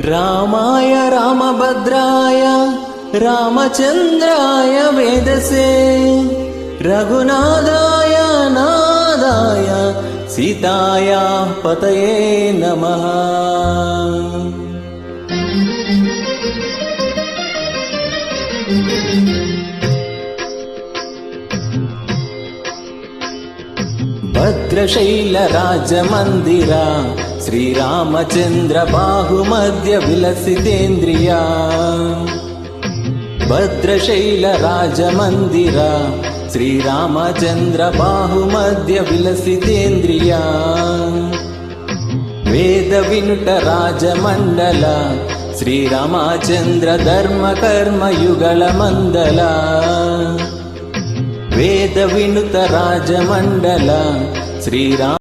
రామాయ రామభద్రాయ రామచంద్రాయ వేదసే. రఘునాథాయ నాదాయ సీతాయ పతయే నమః. భద్రశైలరాజమందిరా శ్రీరామచంద్ర బాహుమధ్య విలసితేంద్రియా భద్రశైల భద్రశైలరాజమందిరా శ్రీరామచంద్ర బాహుమధ్య విలసితేంద్రియా వేద వినుట రాజమండల శ్రీరామచంద్ర ధర్మ కర్మ యుగల మందల వేద వినుత రాజమండల శ్రీరామ